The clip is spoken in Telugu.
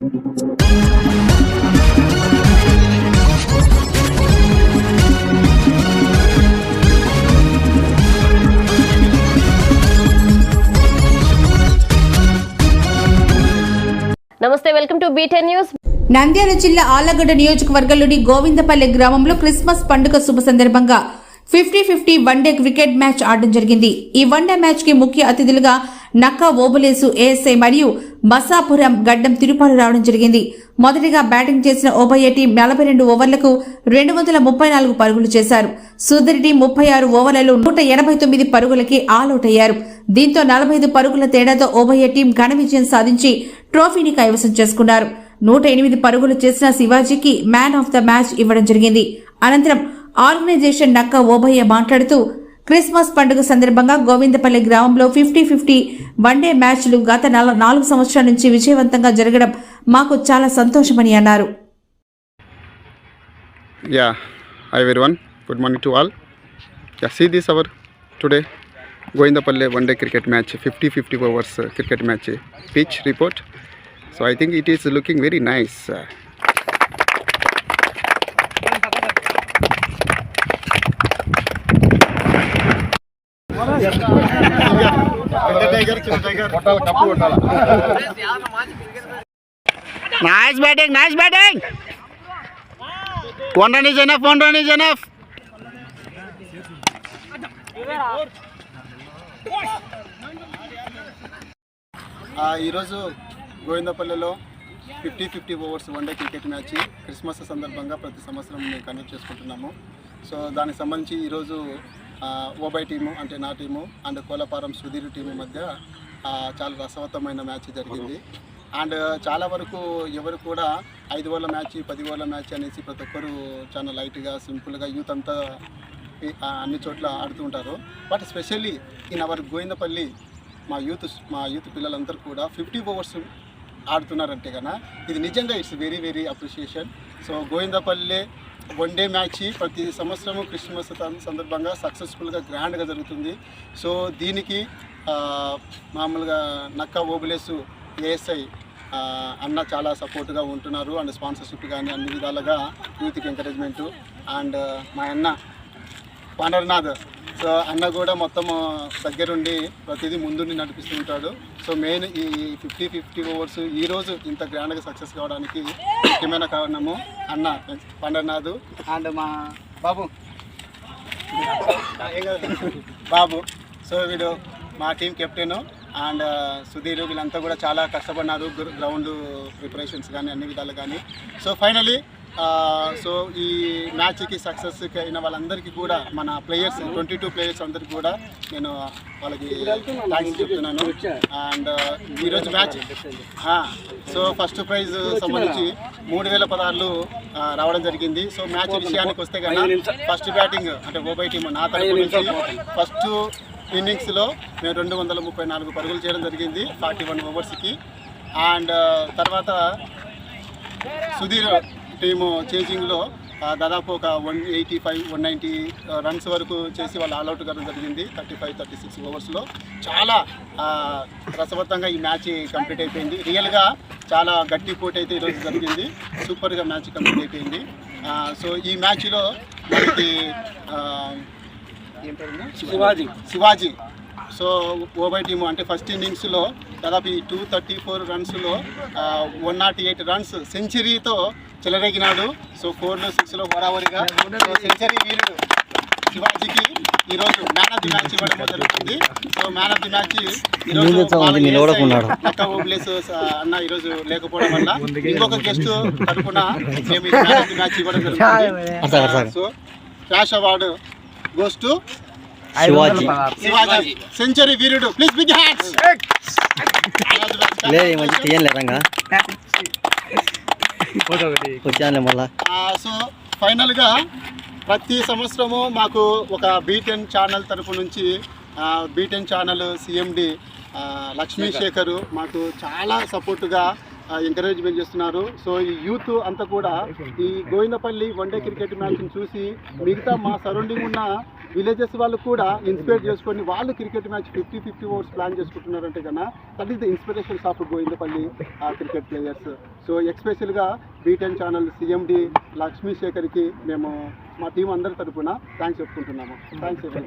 నమస్తే welcome to B ten news. Nandyal జిల్లా ఆలగడ్డ నియోజకవర్గంలోని గోవిందపల్లె గ్రామంలో క్రిస్మస్ పండుగ శుభ సందర్భంగా fifty fifty one day cricket match ఆడడం జరిగింది. ఈ వన్డే మ్యాచ్కి ముఖ్య అతిథులుగా నక్కా ఓబులేసు ఏఎస్ఐ మరియు మసాపురం గడ్డం తిరుపాలు రావడం జరిగింది. మొదటిగా బ్యాటింగ్ చేసిన ఓబయ్య టీం నలభై రెండు ఓవర్లకు రెండు వందల ముప్పై నాలుగు పరుగులు చేశారు. సుందరి టీం ముప్పై ఆరు ఓవర్లలో నూట ఎనభై తొమ్మిది పరుగులకి ఆలౌట్ అయ్యారు దీంతో నలభై ఐదు పరుగుల తేడాతో ఓబయ్య టీం ఘన విజయం సాధించి ట్రోఫీని కైవసం చేసుకున్నారు. నూట ఎనిమిది పరుగులు చేసిన శివాజీకి మ్యాన్ ఆఫ్ ద మ్యాచ్ ఇవ్వడం జరిగింది. అనంతరం ఆర్గనైజేషన్ నక్క ఓబయ్య మాట్లాడుతూ క్రిస్మస్ పండుగ సందర్భంగా గోవిందపల్లి గ్రామంలో ఫిఫ్టీ ఫిఫ్టీ వన్ డే మ్యాచ్లు గత నాలుగు సంవత్సరాల నుంచి విజయవంతంగా జరగడం మాకు చాలా సంతోషమని అన్నారు. Ya hi very one good morning to all ya see this hour today Govindapalli one day cricket match fifty fifty overs cricket match pitch report so I think it is looking very nice nice batting nice batting one run is enough one run is enough ఈరోజు గోవిందపల్లెలో fifty fifty overs one day cricket match Christmas సందర్భంగా ప్రతి సంవత్సరం మేము కండక్ట్ చేసుకుంటున్నాము. సో దానికి సంబంధించి ఈరోజు ఓబై టీము అంటే నా team and Kolaparam Sudhir team మధ్య చాలా రసవత్తమైన మ్యాచ్ జరిగింది. అండ్ చాలా వరకు ఎవరు కూడా ఐదు ఓళ్ళ మ్యాచ్ పది ఓళ్ళ మ్యాచ్ అనేసి ప్రతి ఒక్కరు చాలా లైట్గా సింపుల్గా యూత్ అంతా అన్ని చోట్ల ఆడుతూ ఉంటారు. But specially in our Govindapalli మా యూత్ మా యూత్ పిల్లలందరూ కూడా ఫిఫ్టీ ఓవర్స్ ఆడుతున్నారంటే కన్నా ఇది నిజంగా it's very very appreciation. So Govindapalli one day match ప్రతి సంవత్సరము క్రిస్మస్ సందర్భంగా సక్సెస్ఫుల్గా గ్రాండ్గా జరుగుతుంది. సో దీనికి మామూలుగా నక్క ఓబులేసు ఏఎస్ఐ అన్న చాలా సపోర్ట్గా ఉంటున్నారు. అండ్ స్పాన్సర్షిప్ కానీ అన్ని విధాలుగా యూత్కి ఎంకరేజ్మెంటు. అండ్ మా అన్న పానర్నాథ్ సో అన్న కూడా మొత్తం దగ్గరుండి ప్రతిదీ ముందుండి నడిపిస్తూ ఉంటాడు. సో మెయిన్ ఈ ఫిఫ్టీ ఫిఫ్టీ ఓవర్స్ ఈ రోజు ఇంత గ్రాండ్గా సక్సెస్ కావడానికి ముఖ్యమైన కారణము అన్న పండర్నాథ్. అండ్ మా బాబు. బాబు. సో వీడు మా టీం కెప్టెన్ అండ్ సుధీర్ వీళ్ళంతా కూడా చాలా కష్టపడినారు. గ్రౌండ్ ప్రిపరేషన్స్ కానీ అన్ని విధాలు కానీ సో ఫైనలీ సో ఈ మ్యాచ్కి సక్సెస్ అయిన వాళ్ళందరికీ కూడా మన ప్లేయర్స్ ట్వంటీ టూ ప్లేయర్స్ అందరికీ కూడా నేను వాళ్ళకి థ్యాంక్స్ చెప్తున్నాను. అండ్ ఈరోజు మ్యాచ్ సో ఫస్ట్ ప్రైజ్ సంబంధించి మూడు వేల పదహారులు ఆ, రావడం జరిగింది. సో మ్యాచ్ విషయానికి వస్తే కనుక ఫస్ట్ బ్యాటింగ్ అంటే ఓబై టీమ్ నా తరపు నుంచి ఫస్ట్ ఇన్నింగ్స్లో మేము రెండు వందల ముప్పై నాలుగు పరుగులు చేయడం జరిగింది ఫార్టీ వన్ ఓవర్స్కి అండ్ తర్వాత సుధీర్ టీము చేజింగ్లో దాదాపు ఒక one eighty five one ninety runs వరకు చేసి వాళ్ళు ఆల్అౌట్ కావడం జరిగింది థర్టీ ఫైవ్ థర్టీ సిక్స్ ఓవర్స్లో. చాలా రసవత్తంగా ఈ మ్యాచ్ కంప్లీట్ అయిపోయింది. రియల్గా చాలా గట్టి పోటీ అయితే ఈరోజు జరిగింది. సూపర్గా మ్యాచ్ కంప్లీట్ అయిపోయింది. సో ఈ మ్యాచ్లో మనకి శివాజీ. శివాజీ. సో ఓబై టీము అంటే ఫస్ట్ ఇన్నింగ్స్లో దాదాపు ఈ టూ థర్టీ ఫోర్ రన్స్లో వన్ నాట్ ఎయిట్ రన్స్ సెంచరీతో చెలరేగినాడు. సో ఫోర్లో సిక్స్లో హోరావరిగా సో సెంచరీ వీరుడు శివాజీకి ఈరోజు మ్యాన్ ఆఫ్ ది మ్యాచ్ ఇవ్వడం జరుగుతుంది. So man of the match ఈరోజు అక్క ఓబ్లేస్ అన్న ఈరోజు లేకపోవడం వల్ల ఇంకొక గెస్ట్ తరఫున మేము మ్యాన్ ఆఫ్ ది మ్యాచ్ ఇవ్వడం జరుగుతుంది. So flash award goes to Shivaji. Shivaji. Century Veerudu. Please big hands లేదు ఈ మధ్య తీయలే రంగా. వచ్చానులే మళ్ళా. సో ఫైనల్గా ప్రతి సంవత్సరము మాకు ఒక బీటెన్ ఛానల్ తరపు నుంచి beaten channel CMD Lakshmi Shekhar మాకు చాలా సపోర్టుగా ఎంకరేజ్మెంట్ చేస్తున్నారు. సో ఈ యూత్ అంతా కూడా ఈ గోవిందపల్లి వన్డే క్రికెట్ మ్యాచ్ని చూసి మిగతా మా సరౌండింగ్ ఉన్న విలేజెస్ వాళ్ళు కూడా ఇన్స్పైర్ చేసుకొని వాళ్ళు cricket match fifty fifty overs plan చేసుకుంటున్నారంటే కన్నా that is the inspirations of Govindapalli cricket players. So ఎక్స్పెషల్గా B ten channel CMD Lakshmi శేఖర్కి మేము మా టీం అందరి తరఫున థ్యాంక్స్ చెప్పుకుంటున్నాము. థ్యాంక్స్ ఎవరి